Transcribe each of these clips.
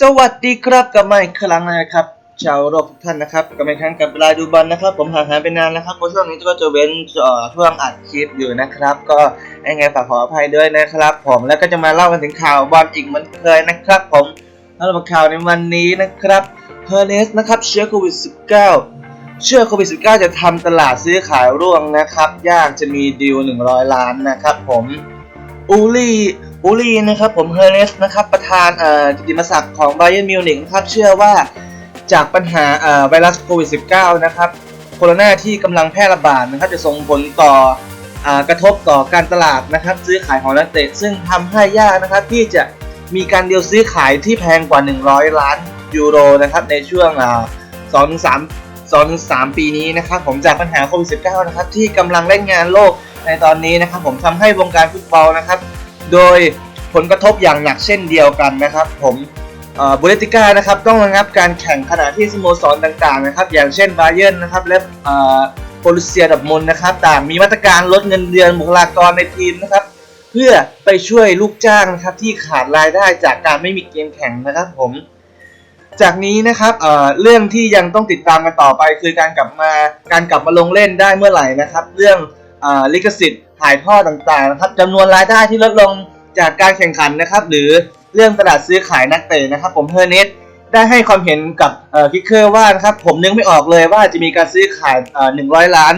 สวัสดีครับกลับมาอีกครั้งนะครับ ชาวโลกทุกท่านนะครับกลับมาอีกครั้งกับรายดูบอลนะครับ ผมห่างหายไปนานนะครับเพราะช่วงนี้ก็จะเว้นเอ่อช่วงอัดคลิปอยู่นะครับ ก็ยังไงฝากขออภัยด้วยนะครับ ผมแล้วก็จะมาเล่ากันถึงข่าวบอลอีกเหมือนเคยนะครับ ผมแล้วมาข่าวในวันนี้นะครับเฮอร์เนสนะครับเชื้อโควิด -19 เชื่อโควิด -19 จะทำตลาดซื้อขายร่วงนะครับ ยากจะมีดีล100 ล้านนะครับ ผม อูลีอูลีนะครับผมเฮอร์เนสนะครับประธานเอ่อกิติมศักดิ์ของไบเ e นมิวนิกนะครับเชื่อว่าจากปัญหาเอ่อไวรัสโควิด -19 นะครับโคโรนาที่กำลังแพร่ระบาดนะครับจะส่งผลต่ออากระทบต่อการตลาดนะครับซื้อขายของนักเตะซึ่งทำให้ยากนะครับที่จะมีการเดีลซื้อขายที่แพงกว่า 100 ล้านยูโรนะครับในช่วงอ่า2-3 2-3 ปีนี้นะครับผมจากปัญหาโควิด -19 นะครับที่กำลังเล่นงานโลก ในตอนนี้นะครับผมทำให้วงการฟุตบอลนะครับ โดยผลกระทบอย่างหนักเช่นเดียวกันนะครับ ผมบูเลติก้านะครับต้องระงับการแข่งขณะที่สโมสรต่างๆนะครับ อย่างเช่นบาเยิร์นนะครับและโปลุเซียดับมุนนะครับต่างมีมาตรการลดเงินเดือนบุคลากรในทีมนะครับ เพื่อไปช่วยลูกจ้างนะครับที่ขาดรายได้จากการไม่มีเกมแข่งนะครับผมจากนี้นะครับเเรื่องที่ยังต้องติดตามกันต่อไป คือการกลับมาการกลับมาลงเล่นได้เมื่อไหร่นะครับ เรื่อง ลิขสิทธิ์ถ่ายทอดต่างๆนะครับจำนวนรายได้ที่ลดลงจากการแข่งขันนะครับ หรือเรื่องตลาดซื้อขายนักเตะนะครับ ผมเฮอร์เนสได้ให้ความเห็นกับคิกเคอร์ว่านะครับผมนึกไม่ออกเลยว่าจะมีการซื้อขายเอ่อ100 ล้าน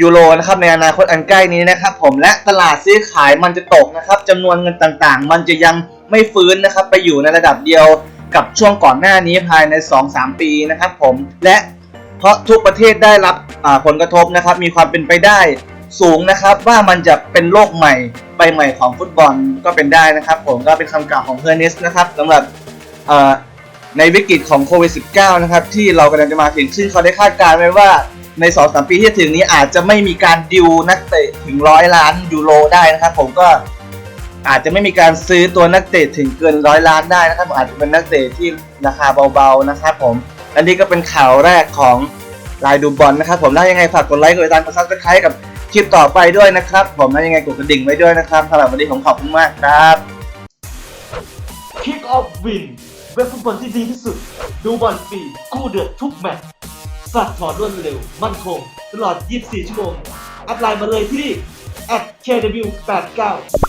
ยูโรนะครับในอนาคตอันใกล้นี้นะครับ ผมและตลาดซื้อขายมันจะตกนะครับจำนวนเงินต่างๆ มันจะยังไม่ฟื้นนะครับ ไปอยู่ในระดับเดียวกับช่วงก่อนหน้านี้ภายใน 2-3 ปีนะครับ ผมและเพราะทุกประเทศได้รับ ผลกระทบนะครับมีความเป็นไปได้สูงนะครับว่ามันจะเป็นโลกใหม่ใบใหม่ของฟุตบอลก็เป็นได้นะครับ ผมก็เป็นคำกล่าวของเฮอร์เนสนะครับสำหรับในวิกฤตของโควิด -19 นะครับที่เรากำลังจะมาถึงซึ่งเขาได้คาดการณ์ไว้ว่าใน2-3ปีที่ถึงนี้อาจจะไม่มีการดิวนักเตะถึงร้อยล้านยูโรได้นะครับ ผมก็อาจจะไม่มีการซื้อตัวนักเตะถึงเกินร้อยล้านได้นะครับอาจจะเป็นนักเตะที่ราคาเบาๆนะครับผมอันนี้ก็เป็นข่าวแรกของ รายดูบอลนะครับผมแล้วยังไงฝากกดไลค์กดติดตามกดซับสไครต์กับคลิปต่อไปด้วยนะครับ ผมแล้วยังไงกดกระดิ่งไว้ด้วยนะครับสำหรับวันนี้ผมขอบคุณมากครับ Kick Off Win เว็บฟุตบอลที่ดีที่สุด ดูบอลฟรีกู้เดือดทุกแมตช์สัดถอนรวดเร็ว มั่นคง ตลอด 24 ชั่วโมง อัพไลน์มาเลยที่ @kw89